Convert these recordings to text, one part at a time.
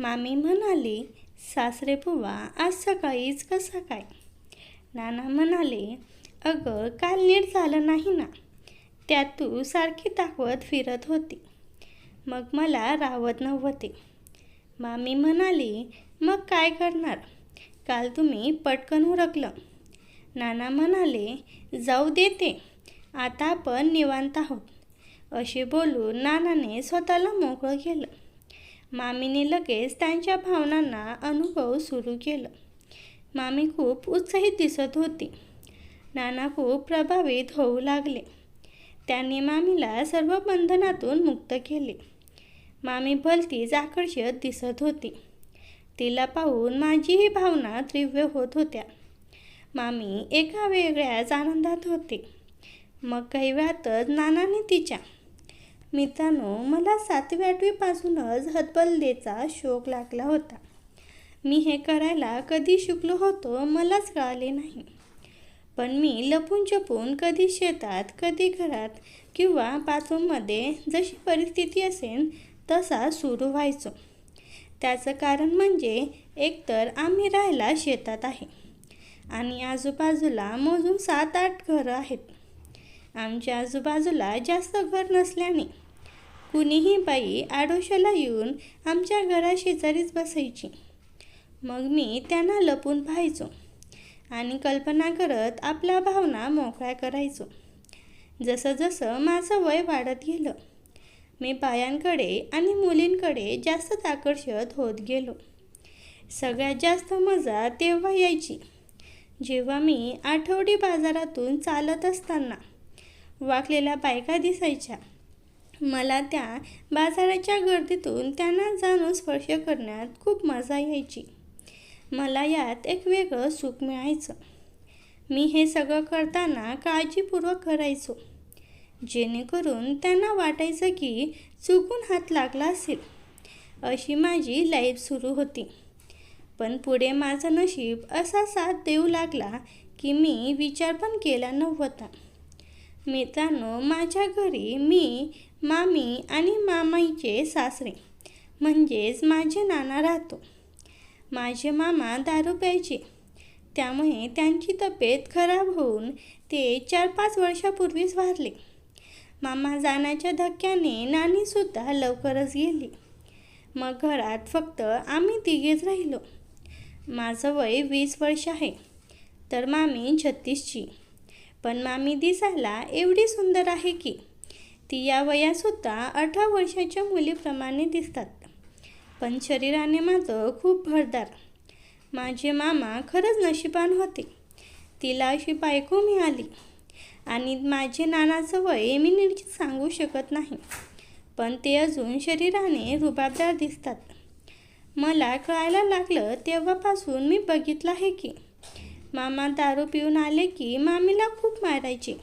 मामी म्हणाली सासरे बुवा आज सकाळीच कसा काय? नाना म्हणाले अगं काल नीट झालं नाही ना. त्यात तू सारखी दाखवत फिरत होती. मग मला रावत नव्हते. मामी म्हणाली मग काय करणार? काल तुम्ही पटकन उरकलं. नाना म्हणाले जाऊ देते. आता आपण निवांत आहोत. असे बोलून नानाने स्वतःला मोकळं केलं. मामीने लगेच त्यांच्या भावनांना अनुभव सुरू केलं. मामी खूप उत्साहित दिसत होती. नाना खूप प्रभावित होऊ लागले. त्यांनी मामीला सर्व बंधनातून मुक्त केले. मामी भलतीच आकर्षक दिसत होती. तिला पाहून माझीही भावना तीव्र होत होत्या. मामी एका वेगळ्याच आनंदात होते. मग काही वेळातच नानाने तिच्या मित्रांनो मला सातवी आठवीपासूनच हतबलदेचा शोक लागला होता. मी हे करायला कधी शिकलो होतो मलाच कळाले नाही. पण मी लपून छपून कधी शेतात कधी घरात किंवा बाथरूममध्ये जशी परिस्थिती असेल तसा सुरू व्हायचो. त्याचं कारण म्हणजे एकतर आम्ही राहायला शेतात आहे आणि आजूबाजूला मोजून सात आठ घरं आहेत. आमच्या आजूबाजूला जास्त घर नसल्याने कुणीही बाई आडोशाला येऊन आमच्या घराशेजारीच बसायची. मग मी त्यांना लपून पाहायचो आणि कल्पना करत आपल्या भावना मोकळ्या करायचो. जसं जसं माझं वय वाढत गेलं मी बायांकडे आणि मुलींकडे जास्त आकर्षित होत गेलो. सगळ्यात जास्त मजा तेव्हा यायची. जेव्हा मी आठवडी बाजारातून चालत असताना वाकलेल्या बायका दिसायच्या. मला त्या बाजाराच्या गर्दीतून त्यांना जाणून स्पर्श करण्यात खूप मजा यायची. मला यात एक वेगळं सुख मिळायचं. मी हे सगळं करताना काळजीपूर्वक करायचो. जेणेकरून त्यांना वाटायचं की चुकून हात लागला असेल. अशी माझी लाईफ सुरू होती. पण पुढे माझं नशीब असा साथ देऊ लागला की मी विचार पण केला नव्हता. मित्रांनो माझ्या घरी मी मामी आणि मामाईचे सासरे. म्हणजेच माझे नाना राहतो. माझे मामा दारू प्यायचे. त्यामुळे त्यांची तब्येत खराब होऊन ते चार पाच वर्षापूर्वीच वारले. मामा जाण्याच्या धक्क्याने नानीसुद्धा लवकरच गेली. मग घरात फक्त आम्ही तिघेच राहिलो. माझं वय वीस वर्ष आहे. तर मामी छत्तीसची. पण मामी दिसायला एवढी सुंदर आहे की ती या वयासुद्धा अठरा वर्षाच्या मुलीप्रमाणे दिसतात. पण शरीराने माझं खूप भरदार. माझे मामा खरंच नशिबान होते. तिला अशी बायको मिळाली. आणि माझे नानाचं वय मी नीट सांगू शकत नाही. पण ते अजून शरीराने रुबाबदार दिसतात. मला कळायला लागलं तेव्हापासून मी बघितलं आहे की मामा दारू पिऊन आले की मामीला खूप मारायचे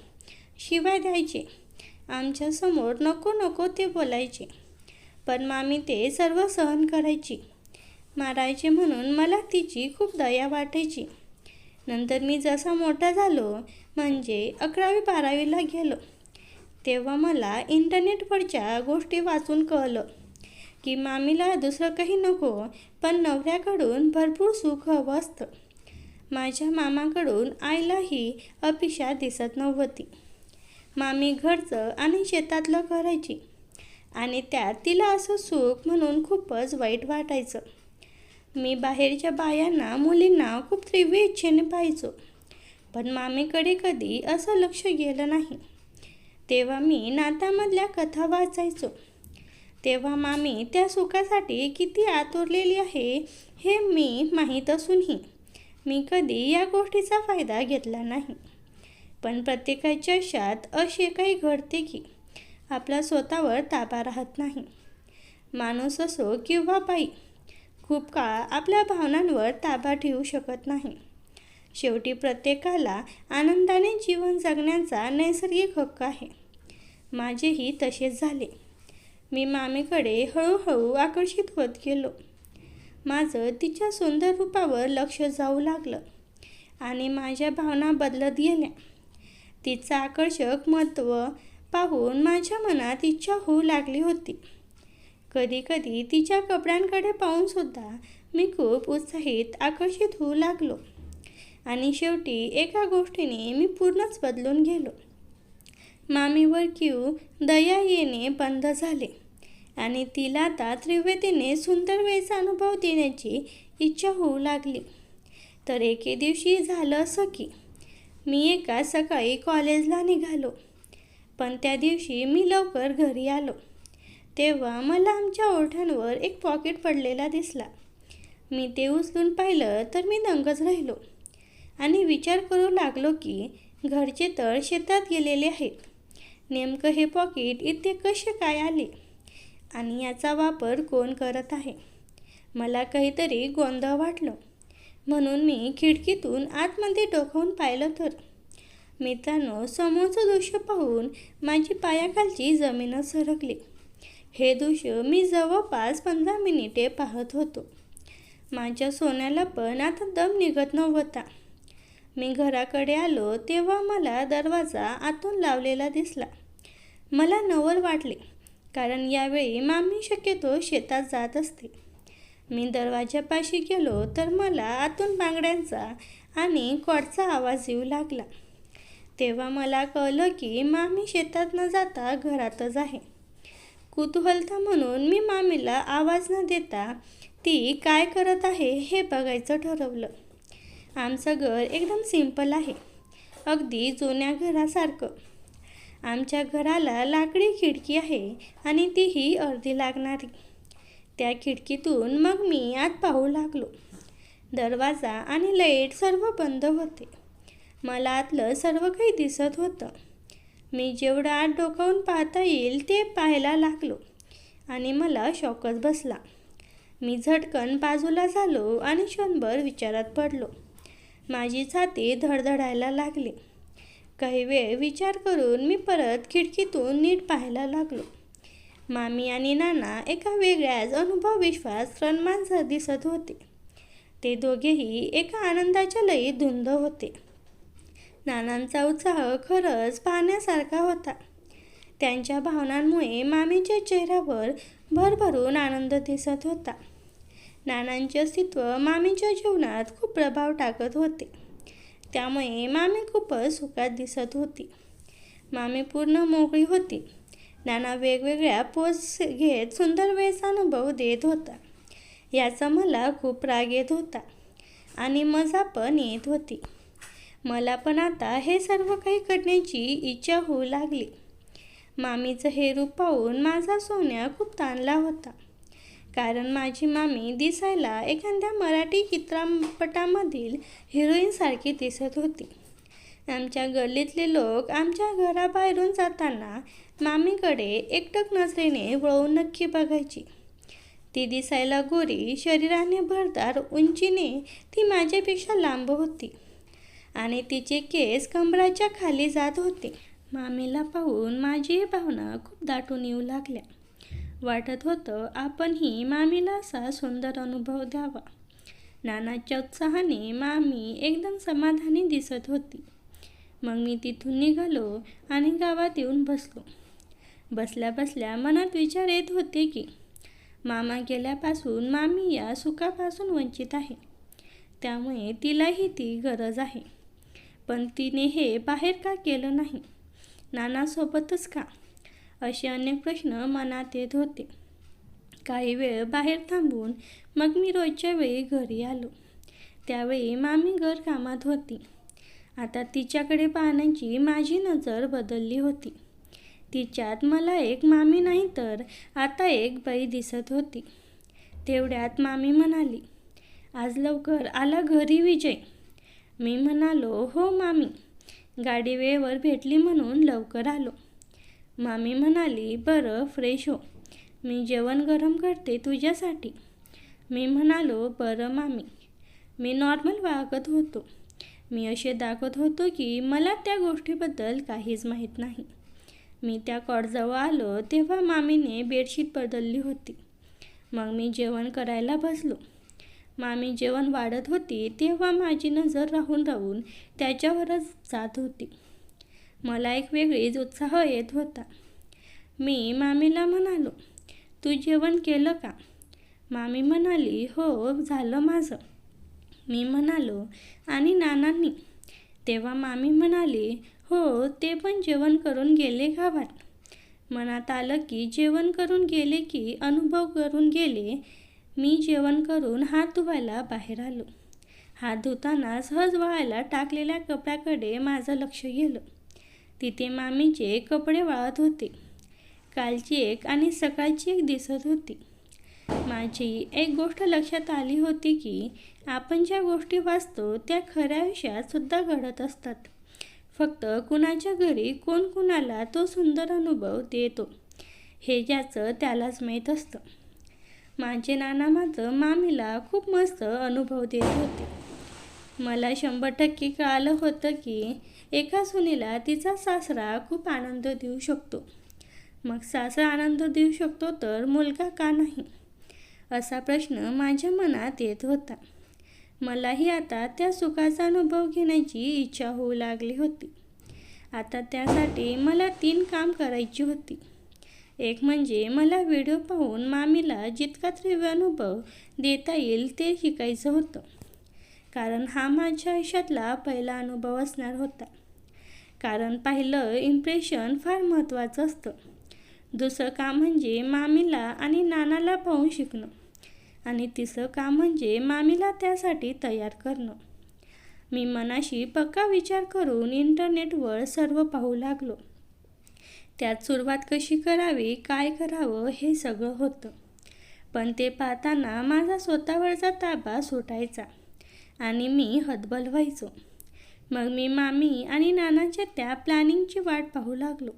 शिवाय द्यायचे. आमच्यासमोर नको नको ते बोलायचे. पण मामी ते सर्व सहन करायची. मारायचे म्हणून मला तिची खूप दया वाटायची. नंतर मी जसा मोठा झालो म्हणजे अकरावी बारावीला गेलो. तेव्हा मला इंटरनेटवरच्या गोष्टी वाचून कळलं की मामीला दुसरं काही नको पण नवऱ्याकडून भरपूर सुख हवं असतं. माझ्या मामाकडून आईलाही अपेक्षा दिसत नव्हती. मामी घरचं आणि शेतातलं करायची. आणि त्यात तिला असं सुख म्हणून खूपच वाईट वाटायचं. मी बाहेरच्या बायांना मुलींना खूप तीव्र इच्छेने पाहायचो. पण मामीकडे कधी असं लक्ष गेलं नाही. तेव्हा मी नात्यामधल्या कथा वाचायचो. तेव्हा मामी त्या सुखासाठी किती आतुरलेली आहे हे मी माहीत असूनही. मी कधी या गोष्टीचा फायदा घेतला नाही. पण प्रत्येकाच्या आयुष्यात असे काही घडते की आपला स्वतःवर ताबा राहत नाही. माणूस असो किंवा बाई खूप काळ आपल्या भावनांवर ताबा ठेवू शकत नाही. शेवटी प्रत्येकाला आनंदाने जीवन जगण्याचा नैसर्गिक हक्क आहे. माझेही तसेच झाले. मी मामीकडे हळूहळू आकर्षित होत गेलो. माझं तिच्या सुंदर रूपावर लक्ष जाऊ लागलं आणि माझ्या भावना बदलत गेल्या. तिचं आकर्षक महत्त्व पाहून माझ्या मनात इच्छा होऊ लागली होती. कधीकधी तिच्या कपड्यांकडे पाहूनसुद्धा मी खूप उत्साहित आकर्षित होऊ लागलो. आणि शेवटी एका गोष्टीने मी पूर्णच बदलून गेलो. मामीवर क्यू दया येणे बंद झाले आणि तिला आता त्रिवेदीने सुंदर वेळचा अनुभव देण्याची इच्छा होऊ लागली. तर एके दिवशी झालं असं की मी एका सकाळी कॉलेजला निघालो. पण त्या दिवशी मी लवकर घरी आलो. तेव्हा मला आमच्या ओठांवर एक पॉकेट पडलेला दिसला. मी ते उचलून पाहिलं तर मी दंगच राहिलो. आणि विचार करू लागलो की घरचे तर शेतात गेलेले आहेत. नेमकं हे पॉकेट इथे कसे काय आले? आणि याचा वापर कोण करत आहे? मला काहीतरी गोंधळ वाटलं. म्हणून मी खिडकीतून आतमध्ये डोकावून पाहिलं तर. मित्रांनो समोरचं दृश्य पाहून माझी पायाखालची जमीनच सरकली. हे दृश्य मी जवळपास पंधरा मिनिटे पाहत होतो. माझ्या सोन्याला पण आता दम निघत नव्हता. मी घराकडे आलो तेव्हा मला दरवाजा आतून लावलेला दिसला. मला नवल वाटले कारण यावेळी मामी शक्यतो शेतात जात असते. मी दरवाजापाशी गेलो तर मला आतून बांगड्यांचा आणि कॉडचा आवाज येऊ लागला. तेव्हा मला कळलं की मामी शेतात न जाता घरातच आहे. कुतूहलता म्हणून मी मामीला आवाज न देता ती काय करत आहे हे बघायचं ठरवलं. आमचं घर एकदम सिंपल आहे. अगदी जुन्या घरासारखं. आमच्या घराला लाकडी खिडकी आहे आणि तीही अर्धी लागणारी. त्या खिडकीतून मग मी आत पाहू लागलो. दरवाजा आणि लाइट सर्व बंद होते. मला आतलं सर्व काही दिसत होतं. मी जेवढं आत डोकावून पाहता येईल ते पाहायला लागलो आणि मला शॉकच बसला. मी झटकन बाजूला झालो आणि क्षणभर विचारात पडलो. माझी छाती धडधडायला लागली. काही वेळ विचार करून मी परत खिडकीतून नीट पाहायला लागलो. मामी आणि नाना एका वेगळ्याच अनुभव विश्वास रनमांजर दिसत होते. ते दोघेही एका आनंदाच्या लयीत धुंद होते. नानांचा उत्साह खरंच पाहण्यासारखा होता. त्यांच्या भावनांमुळे मामीच्या चेहऱ्यावर भरभरून आनंद दिसत होता. नानांचे अस्तित्व मामीच्या जीवनात खूप प्रभाव टाकत होते. त्यामुळे मामी खूपच सुखात दिसत होती. मामी पूर्ण मोकळी होती. नाना वेगवेगळ्या पोज घेत सुंदर वेळचा अनुभव देत होता. याचा मला खूप राग येत होता आणि मजा पण येत होती. मला पण आता हे सर्व काही करण्याची इच्छा होऊ लागली. मामीचं हे रूप पाहून माझा सोन्या खूप ताणला होता. कारण माझी मामी दिसायला एखाद्या मराठी चित्रपटामधील हिरोईनसारखी दिसत होती. आमच्या गल्लीतले लोक आमच्या घराबाहेरून जाताना मामीकडे एकटक नजरेने वळून नक्की बघायची. ती दिसायला गोरी शरीराने भरदार उंचीने ती माझ्यापेक्षा लांब होती. आणि तिचे केस कमराच्या खाली जात होते. मामीला पाहून माझी भावना खूप दाटून येऊ लागल्या. वाटत होतं आपणही मामीला असा सुंदर अनुभव द्यावा. नानाच्या उत्साहाने मामी एकदम समाधानी दिसत होती. मग मी तिथून निघालो आणि गावात येऊन बसलो. बसल्या बसल्या मनात विचार येत होते की मामा गेल्यापासून मामी या सुखापासून वंचित आहे. त्यामुळे तिलाही ती गरज आहे. पण तिने हे बाहेर का केलं नाही? नानासोबतच का? असे अनेक प्रश्न मनात येत होते. काही वेळ बाहेर थांबून मग मी रोजच्या वेळी घरी आलो. त्यावेळी मामी घर कामात होती. आता तिच्याकडे पाहण्याची माझी नजर बदलली होती. तिच्यात मला एक मामी नाही तर आता एक बाई दिसत होती. तेवढ्यात मामी म्हणाली आज लवकर आला घरी विजय. मी म्हणालो हो मामी. गाडी वेळेवर भेटली म्हणून लवकर आलो. मामी म्हणाली बरं फ्रेश हो. मी जेवण गरम करते तुझ्यासाठी. मी म्हणालो बरं मामी. मी नॉर्मल वागत होतो. मी असे दाखवत होतो की मला त्या गोष्टीबद्दल काहीच माहीत नाही. मी त्या कॉडजवळ आलो तेव्हा मामीने बेडशीट बदलली होती. मग मी जेवण करायला बसलो. मामी जेवण वाढत होती तेव्हा माझी नजर राहून राहून त्याच्यावरच जात होती. मला एक वेगळीच उत्साह येत होता. मी मामीला म्हणालो तू जेवण केलं का? मामी म्हणाली हो झालं माझं. मी म्हणालो आणि नानांनी? तेव्हा मामी म्हणाली हो ते पण जेवण करून गेले गावात. मनात आलं की जेवण करून गेले की अनुभव करून गेले मी जेवण करून हात धुवायला बाहेर आलो. हात धुताना सहज वाळायला टाकलेल्या कपड्याकडे माझं लक्ष गेलं. तिथे मामीचे कपडे वाळत होते. कालची एक आणि सकाळची एक दिसत होती. माझी एक गोष्ट लक्षात आली होती की आपण ज्या गोष्टी वाचतो त्या खऱ्या आयुष्यात सुद्धा घडत असतात. फक्त कुणाच्या घरी कोण कुणाला तो सुंदर अनुभव देतो हे ज्याचं त्यालाच माहीत असतं. माझे नाना मात्र मामीला खूप मस्त अनुभव देत होते. मला शंभर टक्के कळालं होतं की एका सुनीला तिचा सासरा खूप आनंद देऊ शकतो. मग सासरा आनंद देऊ शकतो तर मुलगा का नाही? असा प्रश्न माझ्या मनात येत होता. मलाही आता त्या सुखाचा अनुभव घेण्याची इच्छा होऊ लागली होती. आता त्यासाठी मला तीन काम करायची होती. एक म्हणजे मला व्हिडिओ पाहून मामीला जितका तीव्र अनुभव देता येईल ते शिकायचं होतं. कारण हा माझ्या आयुष्यातला पहिला अनुभव असणार होता. कारण पाहिलं इम्प्रेशन फार महत्त्वाचं असतं. दुसरं काम म्हणजे मामीला आणि नानाला पाहून शिकणं. आणि तिसरं काम म्हणजे मामीला त्यासाठी तयार करणं. मी मनाशी पक्का विचार करून इंटरनेटवर सर्व पाहू लागलो. त्यात सुरुवात कशी करावी काय करावं हे सगळं होतं. पण ते पाहताना माझा स्वतःवरचा ताबा सुटायचा आणि मी हतबल व्हायचो. मग मी मामी आणि नानाच्या त्या प्लॅनिंगची वाट पाहू लागलो.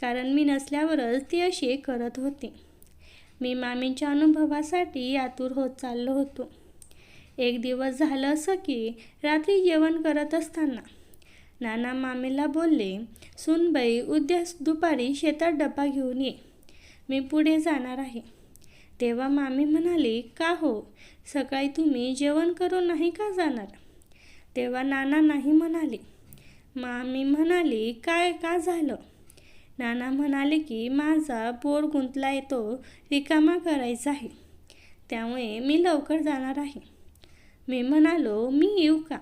कारण मी नसल्यावरच ते असे करत होते. मी मामींच्या अनुभवासाठी आतुर होत चाललो होतो. एक दिवस झालं असं की रात्री जेवण करत असताना नाना मामीला बोलले सुनबाई उद्या दुपारी शेतात डबा घेऊन ये. मी पुढे जाणार आहे. तेव्हा मामी म्हणाली का हो? सकाळी तुम्ही जेवण करून नाही का जाणार? तेव्हा नाना नाही म्हणाले. मामी म्हणाली काय का झालं? नाना म्हणाले की माझा पोर गुंतला येतो रिकामा करायचा आहे. त्यामुळे मी लवकर जाणार आहे. मी म्हणालो मी येऊ का?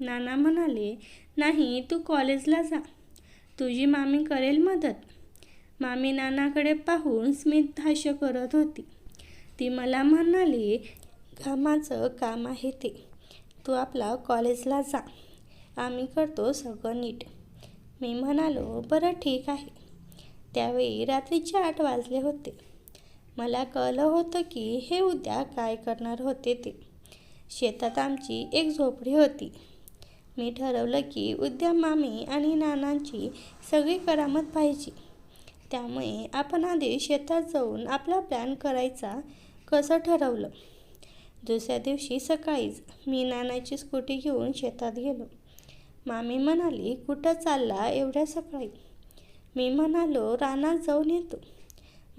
नाना म्हणाले नाही तू कॉलेजला जा. तुझी मामी करेल मदत. मामी नानाकडे पाहून स्मित हास्य करत होती. ती मला म्हणाली कामाचं काम आहे ते. तू आपला कॉलेजला जा. आम्ही करतो सगळं नीट. मी म्हणालो बरं ठीक आहे. त्यावेळी रात्रीचे आठ वाजले होते. मला कळलं होतं की हे उद्या काय करणार होते ते. शेतात आमची एक झोपडी होती. मी ठरवलं की उद्या मामी आणि नानांची सगळी करामत पाहिजे त्यामुळे आपण आधी शेतात जाऊन आपला प्लॅन करायचा कसं ठरवलं? दुसऱ्या दिवशी सकाळीच मी नानाची स्कूटी घेऊन शेतात गेलो. मामी म्हणाली कुठं चालला एवढ्या सकाळी? मी म्हणालो रानात जाऊन येतो.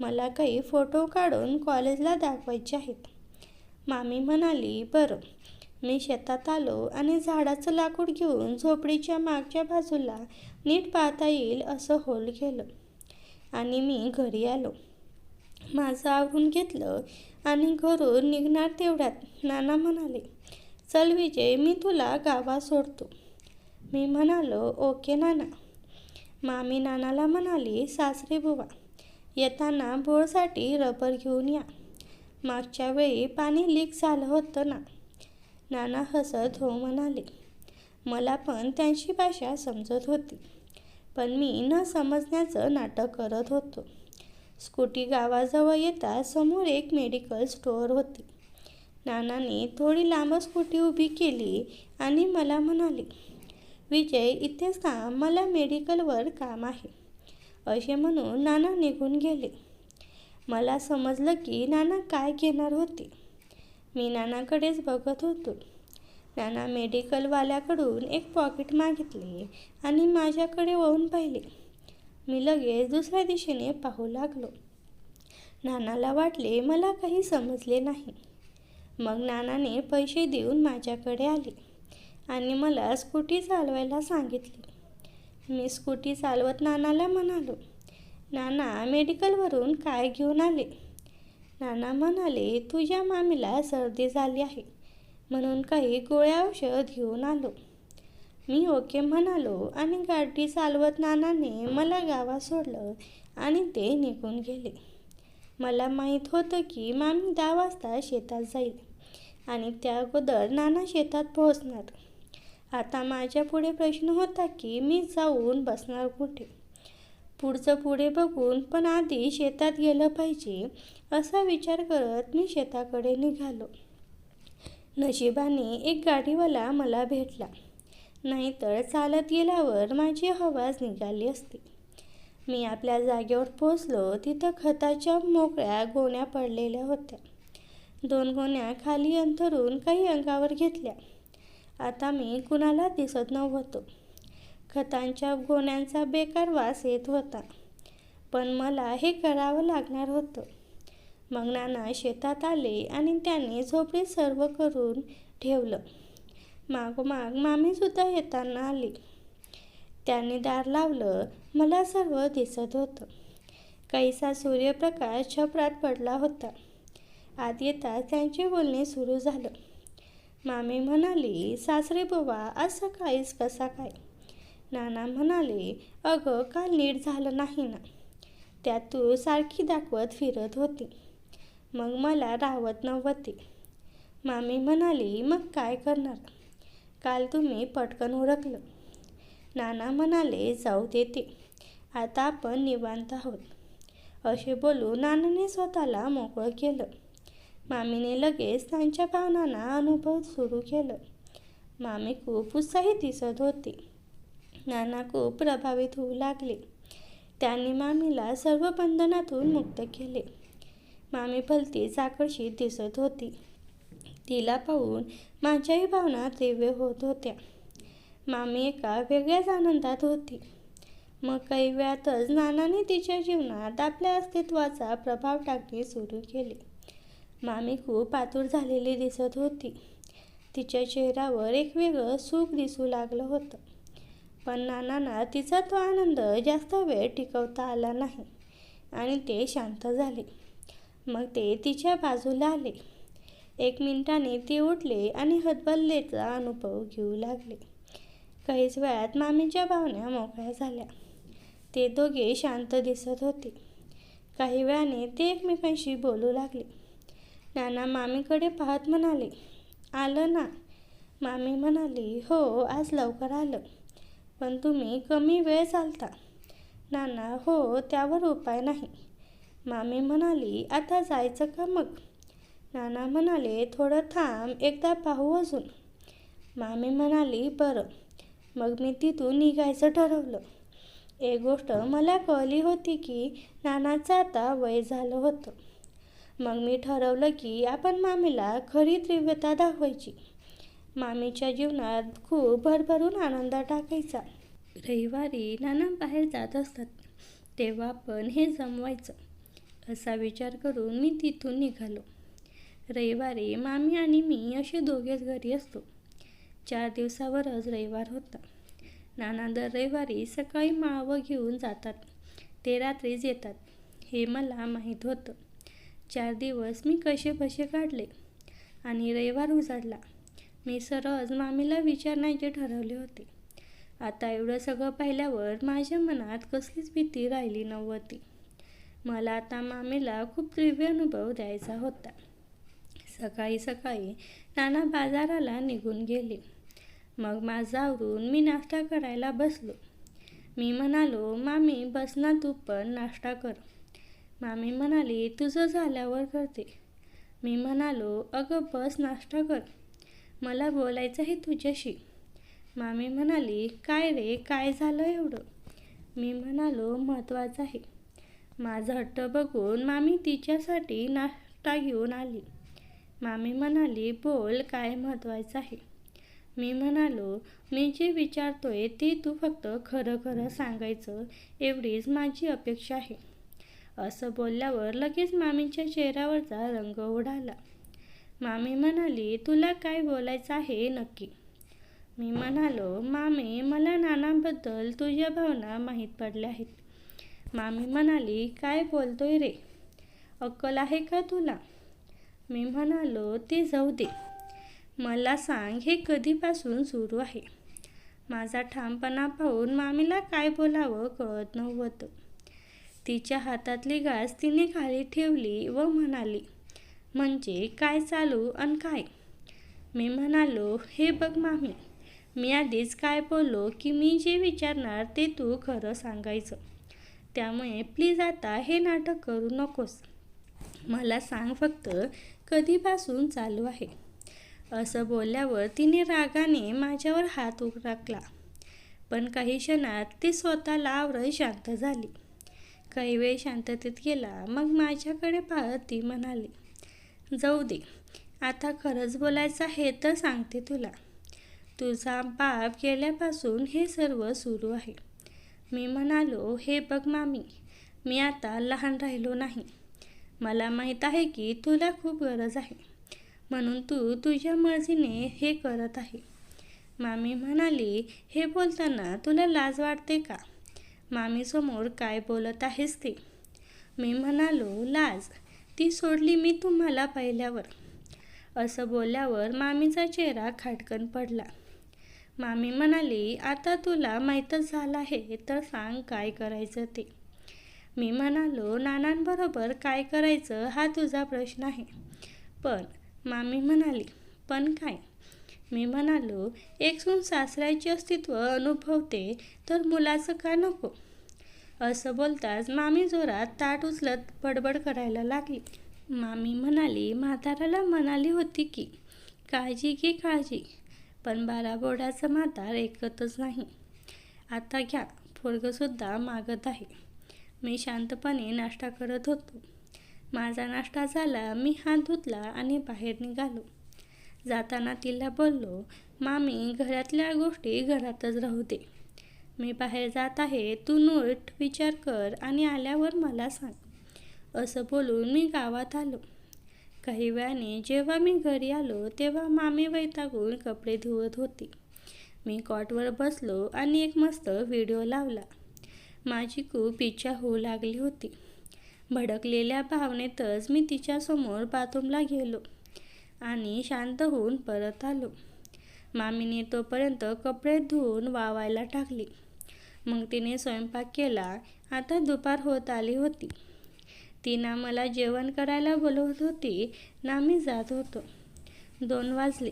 मला काही फोटो काढून कॉलेजला दाखवायचे आहेत. मामी म्हणाली बरं. मी शेतात आलो आणि झाडाचं लाकूड घेऊन झोपडीच्या मागच्या बाजूला नीट पाहता येईल असं होल गेलं आणि मी घरी आलो. माझं आवरून घेतलं आणि घरून निघणार तेवढ्यात नाना म्हणाले चल विजय मी तुला गावात सोडतो. मी म्हणालो ओके नाना. मामी नानाला म्हणाली सासरे बुवा येताना बोळसाठी रबर घेऊन या. मागच्या वेळी पाणी लीक झालं होतं ना. नाना हसत हो म्हणाले मला पण त्यांची भाषा समजत होती पण मी न समजण्याचं नाटक करत होतो. स्कूटी गावाजवळ येता समोर एक मेडिकल स्टोअर होती. नानाने थोडी लांब स्कूटी उभी केली आणि मला म्हणाली विजय इथेच का मला मेडिकलवर काम आहे. असे म्हणून नाना निघून गेले. मला समजलं की नाना काय घेणार होते. मी नानाकडेच बघत होतो. नाना मेडिकलवाल्याकडून एक पॉकेट मागितले आणि माझ्याकडे वळून पाहिले. मी लगेच दुसऱ्या दिशेने पाहू लागलो. नानाला वाटले मला काही समजले नाही. मग नानाने पैसे देऊन माझ्याकडे आले. आणि मला स्कूटी चालवायला सांगितली. मी स्कूटी चालवत नानाला म्हणालो नाना मेडिकलवरून काय घेऊन आले? नाना म्हणाले तुझ्या मामीला सर्दी झाली आहे म्हणून काही गोळ्या औषध घेऊन आलो. मी ओके म्हणालो आणि गाडी चालवत नानाने मला गावात सोडलं आणि ते निघून गेले. मला माहीत होतं की मामी दहा वाजता शेतात जाईल आणि त्या अगोदर नाना शेतात पोहोचणार. आता माझ्या पुढे प्रश्न होता की मी जाऊन बसणार कुठे? पुढचं पुढे बघून पण आधी शेतात गेलं पाहिजे असा विचार करत मी शेताकडे निघालो. नशिबाने एक गाडीवाला मला भेटला. नाहीतर चालत गेल्यावर माझी हवाज निघाली असती. मी आपल्या जागेवर पोचलो तिथं खताच्या मोकळ्या गोण्या पडलेल्या होत्या. दोन गोण्या खाली अंथरून काही अंगावर घेतल्या. आता मी कुणाला दिसत नव्हतो. खतांच्या गोण्यांचा बेकार वास येत होता. पण मला हे करावं लागणार होतं. मग नाना शेतात आले आणि त्याने झोपडी सर्व करून ठेवलं. मागोमाग मामीसुद्धा येताना आली. त्यांनी दार लावलं. मला सर्व दिसत होतं. काहीसा सूर्यप्रकाश छपरात पडला होता. आत येताच त्यांचे बोलणे सुरू झालं. मामी म्हणाली सासरे बुवा आज सकाळीच कसा काय? नाना म्हणाले अगं काल नीट झालं नाही ना. त्यात तू सारखी दाखवत फिरत होती. मग मला राहवत नव्हते. मामी म्हणाली मग काय करणार? काल तुम्ही पटकन ओळखलं नाना म्हणाले जाऊ देते. आता आपण निवांत आहोत. असे बोलू नानाने स्वतःला मोकळं केलं. मामीने लगेच त्यांच्या भावनांना अनुभव सुरू केलं. मामी खूप उत्साही दिसत होती. नाना खूप प्रभावित होऊ लागले. त्यांनी मामीला सर्व बंधनातून मुक्त केले. मामी भलतीच आकर्षित दिसत होती. तिला पाहून माझ्याही भावना तीव्र होत होत्या. मामी एका वेगळ्याच आनंदात होती. मग काही वेळातच नानाने तिच्या जीवनात आपल्या अस्तित्वाचा प्रभाव टाकणे सुरू केले. मामी खूप आतुर झालेली दिसत होती. तिच्या चेहऱ्यावर एक वेगळं सुख दिसू लागलं होतं. पण नानांना तिचा तो आनंद जास्त वेळ टिकवता आला नाही आणि ते शांत झाले. मग ते तिच्या बाजूला आले. एक मिनिटाने ते उठले आणि हतबल्लेचा अनुभव घेऊ लागले. काहीच वेळात मामीच्या भावना मोकळ्या झाल्या. ते दोघे शांत दिसत होते. काही वेळाने ते एकमेकांशी बोलू लागले. नाना मामीकडे पाहत म्हणाले आलं ना? मामी म्हणाली हो आज लवकर आलं पण तुम्ही कमी वेळ चालता. नाना हो त्यावर उपाय नाही. मामी म्हणाली आता जायचं का मग? नाना म्हणाले थोडं थांब एकदा पाहू अजून. मामी म्हणाली बरं. मग मी तिथून निघायचं ठरवलं. एक गोष्ट मला कळली होती की नानाचं आता वय झालं होतं. मग मी ठरवलं की आपण मामीला खरी तीव्रता दाखवायची. मामीच्या जीवनात खूप भरभरून आनंद टाकायचा. रविवारी नाना बाहेर जात असतात. तेव्हा पण हे जमवायचं. असा विचार करून मी तिथून निघालो. रविवारी मामी आणि मी असे दोघेच घरी असतो. चार दिवसावरच रविवार होता. नाना दर रविवारी सकाळी माळवं घेऊन जातात. ते रात्रीच येतात. हे मला माहीत होतं. चार दिवस मी कसे बसे काढले आणि रविवार उजाडला. मी सरळ मामीला विचारण्याचे ठरवले होते. आता एवढं सगळं पाहिल्यावर माझ्या मनात कसलीच भीती राहिली नव्हती. मला आता मामीला खूप तीव्र अनुभव द्यायचा होता. सकाळी सकाळी नाना बाजाराला निघून गेले. मग माझं आवरून मी नाश्ता करायला बसलो. मी म्हणालो मामी बस ना तू पण नाश्ता कर. मामी म्हणाली तुझं झाल्यावर करते. मी म्हणालो अगं बस नाश्ता कर. मला बोलायचं आहे तुझ्याशी. मामी म्हणाली काय रे काय झालं एवढं? मी म्हणालो महत्त्वाचं आहे. माझं हट्ट बघून मामी तिच्यासाठी नाश्ता घेऊन आली. मामी म्हणाली बोल काय महत्त्वाचं आहे? मी म्हणालो मी जे विचारतोय ते तू फक्त खरं खरं सांगायचं. एवढीच माझी अपेक्षा आहे. असं बोलल्यावर लगेच मामीच्या चेहऱ्यावरचा रंग उडाला. मामी म्हणाली तुला काय बोलायचं आहे नक्की? मी म्हणालो मामी मला नानांबद्दल तुझ्या भावना माहीत पडल्या आहेत. मामी म्हणाली काय बोलतोय रे? अक्कल आहे का तुला? मी म्हणालो ते जाऊ दे. मला सांग हे कधीपासून सुरू आहे? माझा ठामपणा पाहून मामीला काय बोलावं कळत नव्हतं. तिच्या हातातली घास तिने खाली ठेवली व म्हणाली म्हणजे काय चालू अन काय? मी म्हणालो हे बघ मामी मी आधीच काय बोललो की मी जे विचारणार ते तू खरं सांगायचं. त्यामुळे प्लीज आता हे नाटक करू नकोस. मला सांग फक्त कधीपासून चालू आहे? असं बोलल्यावर तिने रागाने माझ्यावर हात टाकला पण काही क्षणात ती स्वतःला आवरण शांत झाली. काही वेळ शांततेत गेला. मग माझ्याकडे पाहत ती म्हणाली जाऊ दे आता खरंच बोलायचं आहे तर सांगते तुला. तुझा बाप गेल्यापासून हे सर्व सुरू आहे. मी म्हणालो हे बघ मामी मी आता लहान राहिलो नाही. मला माहीत आहे की तुला खूप गरज आहे. म्हणून तू तुझ्या मर्जीने हे करत आहे. मामी म्हणाली हे बोलताना तुला लाज वाटते का? मामीसमोर काय बोलत आहेस ते? मी म्हणालो लाज. ती सोडली मी तुम्हाला पाहिल्यावर. असं बोलल्यावर मामीचा चेहरा खाटकन पडला. मामी म्हणाली आता तुला माहीतच झालं आहे तर सांग काय करायचं ते. मी म्हणालो नानांबरोबर काय करायचं हा तुझा प्रश्न आहे. पण मामी म्हणाली पण काय? मी म्हणालो एक सून सासऱ्याचे अस्तित्व अनुभवते तर मुलाचं का नको? असं बोलताच मामी जोरात ताट उचलत बडबड करायला लागली. मामी म्हणाली म्हाताराला म्हणाली होती की काळजी घे काळजी पण बारा बोर्डाचं म्हातार ऐकतच नाही. आता घ्या पोरगंसुद्धा मागत आहे. मी शांतपणे नाश्ता करत होतो. माझा नाश्ता झाला मी हात धुतला आणि बाहेर निघालो. जाताना तिला बोललो मामी घरातल्या गोष्टी घरातच राहू दे. मी बाहेर जात आहे. तू नोट विचार कर आणि आल्यावर मला सांग. असं बोलून मी गावात आलो. काही वेळाने जेव्हा मी घरी आलो तेव्हा मामी वैतागून कपडे धुवत होती. मी कॉटवर बसलो आणि एक मस्त व्हिडिओ लावला. माझी खूप इच्छा होऊ लागली होती. भडकलेल्या भावनेतच मी तिच्यासमोर बाथरूमला गेलो आणि शांत होऊन परत आलो. मामीने तोपर्यंत कपडे धुवून वावायला टाकली. मग तिने स्वयंपाक केला. आता दुपार होत आली होती. ती ना मला जेवण करायला बोलवत होती. ना मी जात होतो. दोन वाजले.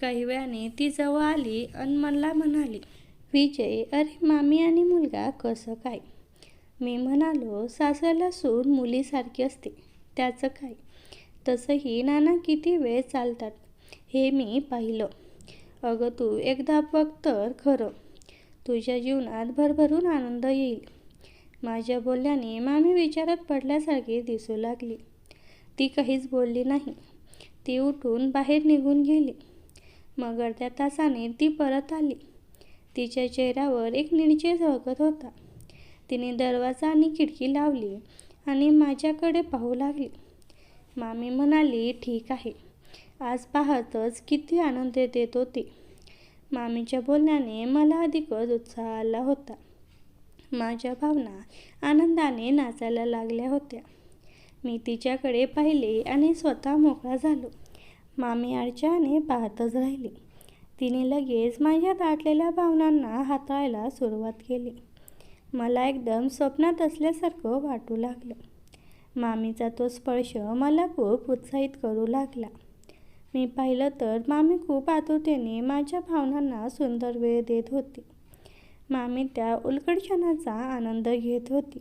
काही वेळाने ती जवळ आली आणि मला म्हणाली विजय अरे मामी आणि मुलगा कसं काय? मी म्हणालो सासऱ्याला सून मुलीसारखी असते. त्याचं काय? तसंही नाना किती वेळ चालतात. हे मी पाहिलं. अगं तू एकदा बघ तर खरं. तुझ्या जीवनात भरभरून आनंद येईल. माझ्या बोलल्याने मामी विचारात पडल्यासारखी दिसू लागली. ती काहीच बोलली नाही. ती उठून बाहेर निघून गेली. मग अर्ध्या तासाने ती परत आली. तिच्या चेहऱ्यावर एक निळचे झळकत होता. तिने दरवाजा आणि खिडकी लावली आणि माझ्याकडे पाहू लागली. मामी म्हणाली ठीक आहे. आज पाहतच किती आनंद देत होते. मामीच्या बोलण्याने मला अधिकच उत्साह आला होता. माझ्या भावना आनंदाने नाचायला लागल्या होत्या. मी तिच्याकडे पाहिले आणि स्वतः मोकळा झालो. मामी आरच्याने पाहतच राहिली. तिने लगेच माझ्या दाटलेल्या भावनांना हाताळायला सुरुवात केली. मला एकदम स्वप्नात असल्यासारखं वाटू लागलं. मामीचा तो स्पर्श मला खूप उत्साहित करू लागला. मी पाहिलं तर मामी खूप आतुरतेने माझ्या भावनांना सुंदर वेळ देत होती. मामी त्या उलकट आनंद घेत होती.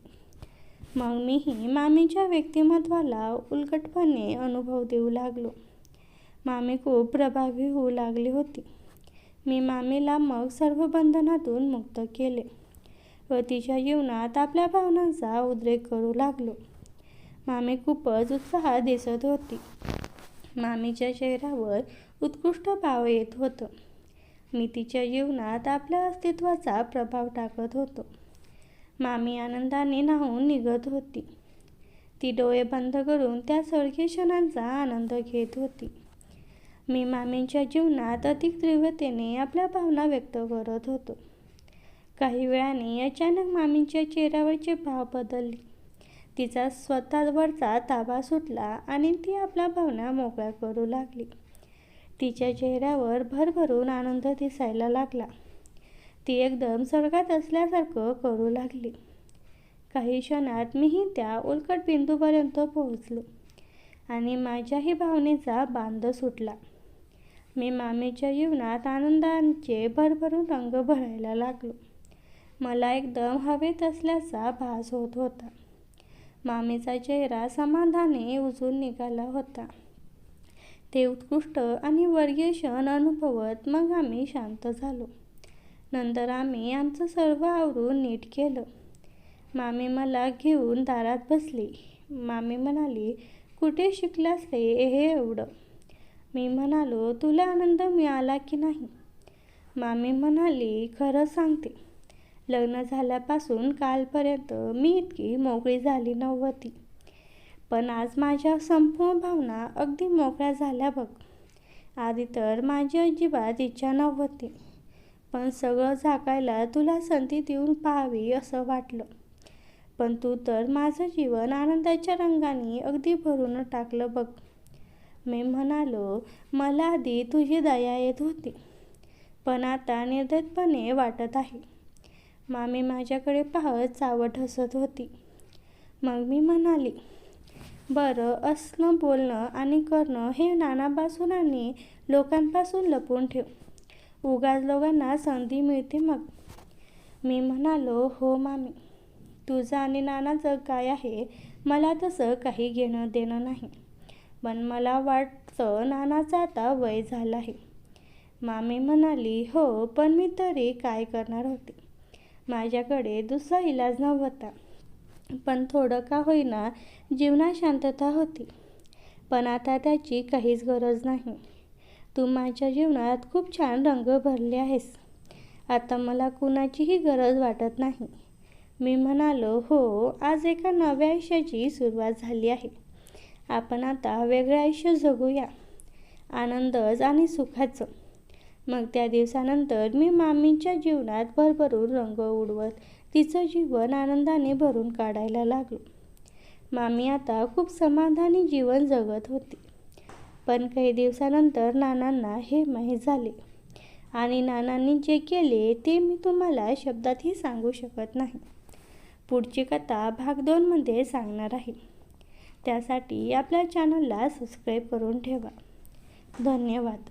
मग मीही मामीच्या व्यक्तिमत्वाला उलगटपणे अनुभव देऊ लागलो. मामी खूप प्रभावी होऊ लागली होती. मी मामीला मग सर्व बंधनातून मुक्त केले व तिच्या जीवनात आपल्या भावनांचा उद्रेक करू लागलो. मामी खूपच उत्साहात दिसत होती. मामीच्या चेहऱ्यावर उत्कृष्ट भाव येत होतं. मी तिच्या जीवनात आपल्या अस्तित्वाचा प्रभाव टाकत होतो. मामी आनंदाने न्हावून निघत होती. ती डोळे बंद करून त्या सळगी क्षणांचा आनंद घेत होती. मी मामींच्या जीवनात अधिक तीव्रतेने आपल्या भावना व्यक्त करत होतो. काही वेळाने अचानक मामींच्या चेहऱ्यावरचे भाव बदलले. तिचा स्वतःवरचा ताबा सुटला आणि ती आपल्या भावना मोकळ्या करू लागली. तिच्या चेहऱ्यावर भरभरून आनंद दिसायला लागला. ती एकदम स्वर्गात असल्यासारखं करू लागली. काही क्षणात मीही त्या उलकट बिंदूपर्यंत पोहोचलो आणि माझ्याही भावनेचा बांध सुटला. मी मामीच्या जीवनात आनंदांचे भरभरून रंग भरायला लागलो. मला एकदम हवेत असल्याचा भास होत होता. मामीचा चेहरा समाधाने उजून निघाला होता. ते उत्कृष्ट आणि वर्गीय क्षण अनुभवत मग आम्ही शांत झालो. नंतर आम्ही आमचं सर्व आवरून नीट केलं. मामी मला घेऊन दारात बसली. मामी म्हणाली कुठे शिकलास रे? हे एवढं. मी म्हणालो तुला आनंद मिळाला की नाही? मामी म्हणाली खरं सांगते. लग्न झाल्यापासून कालपर्यंत मी इतकी मोकळी झाली नव्हती. पण आज माझ्या संपूर्ण भावना अगदी मोकळ्या झाल्या बघ. आधी तर माझी अजिबात इच्छा नव्हती पण सगळं झाकायला तुला संधी देऊन पाहावी असं वाटलं. पण तू तर माझं जीवन आनंदाच्या रंगाने अगदी भरून टाकलं बघ. मी म्हणालो मला आधी तुझी दया येत होती पण आता निर्धतपणे वाटत आहे. मामी माझ्याकडे पाहत चावट हसत होती. मग मी म्हणाली बरं असणं बोलणं आणि करणं हे नानापासून आणि लोकांपासून लपून ठेव. उगाच लोकांना संधी मिळते मग. मी म्हणालो हो मामी तुझं आणि नानाचं काय आहे मला तसं काही घेणं देणं नाही. पण मला वाटतं नानाचं आता वय झालं आहे. मामी म्हणाली हो पण मी तरी काय करणार होते? माझ्याकडे दुसरा इलाज नव्हता. पण थोडं का होईना जीवनात शांतता होती. पण आता त्याची काहीच गरज नाही. तू माझ्या जीवनात खूप छान रंग भरले आहेस. आता मला कुणाचीही गरज वाटत नाही. मी म्हणालो हो आज एका नव्या आयुष्याची सुरुवात झाली आहे. आपण आता वेगळं आयुष्य जगूया. आनंदच आणि सुखाचं. मग त्या दिवसानंतर मी मामींच्या जीवनात भरभरून रंग उडवत तिचं जीवन आनंदाने भरून काढायला लागलो. मामी आता खूप समाधानी जीवन जगत होती. पण काही दिवसानंतर नानांना हे माहीत झाले. आणि नानांनी जे केले ते मी तुम्हाला शब्दातही सांगू शकत नाही. पुढची कथा भाग दोनमध्ये सांगणार आहे. त्यासाठी आपल्या चॅनलला सबस्क्राईब करून ठेवा. धन्यवाद.